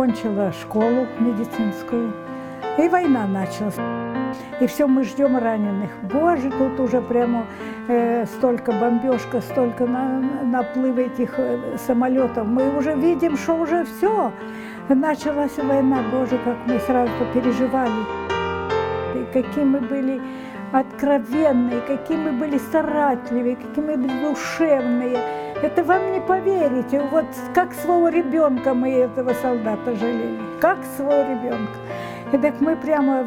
окончила школу медицинскую, и война началась. И все, мы ждем раненых. Боже, тут уже прямо э, столько бомбежка, столько на, наплыв этих э, самолетов. Мы уже видим, что уже все. Началась война, Боже, как мы сразу переживали. И какие мы были откровенные, какие мы были старательные, какие мы душевные. Это вам не поверите. Вот как своего ребенка мы этого солдата жалели. Как своего ребенка. И так мы прямо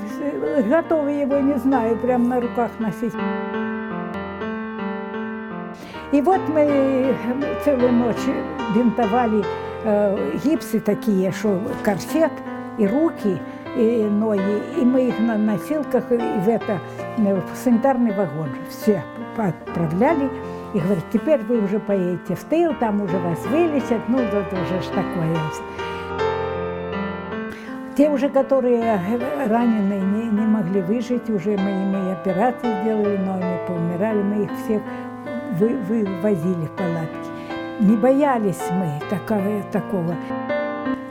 готовы его, не знаю, прямо на руках носить. И вот мы целую ночь бинтовали э, гипсы такие, что корсет и руки, и ноги. И мы их на носилках и в, это, в санитарный вагон все отправляли. И говорят, теперь вы уже поедете в тыл, там уже вас вылечат. Ну, это уже ж такое. Те уже, которые раненые не, не могли выжить, уже мы им операции сделали, но они поумирали, мы их всех вы, вывозили в палатки. Не боялись мы такого, такого.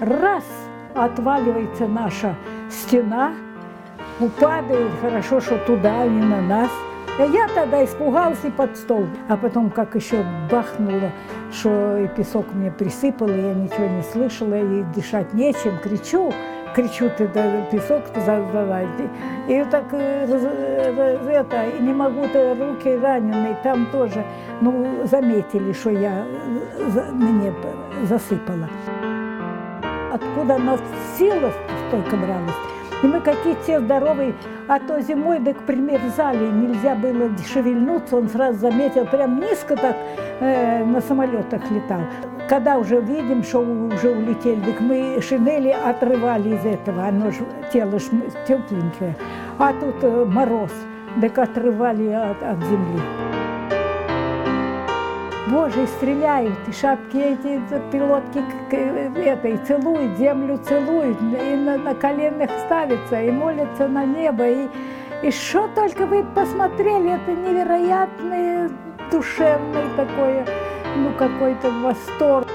Раз отваливается наша стена, упадает, хорошо, что туда, а не на нас. Я тогда испугался под стол. А потом, как еще бахнуло, что и песок мне присыпал, и я ничего не слышала, и дышать нечем, кричу, кричу, ты да, песок залазь. И так э, это, и не могу, то руки раненые, там тоже, ну, заметили, что я мне засыпала. Откуда она сила столько бралась? И мы какие те здоровые, а то зимой, да, к примеру, в зале нельзя было шевельнуться, он сразу заметил, прям низко так э, на самолетах летал. Когда уже видим, что уже улетели, так мы шинели отрывали из этого, оно же, тело ж тепленькое, а тут э, мороз, так отрывали от, от земли. Боже, и стреляют, и шапки эти пилотки это, и целуют, землю целуют, и на, на коленях ставятся, и молятся на небо. И, и что только вы посмотрели, это невероятное, душевное такое, ну какой-то восторг.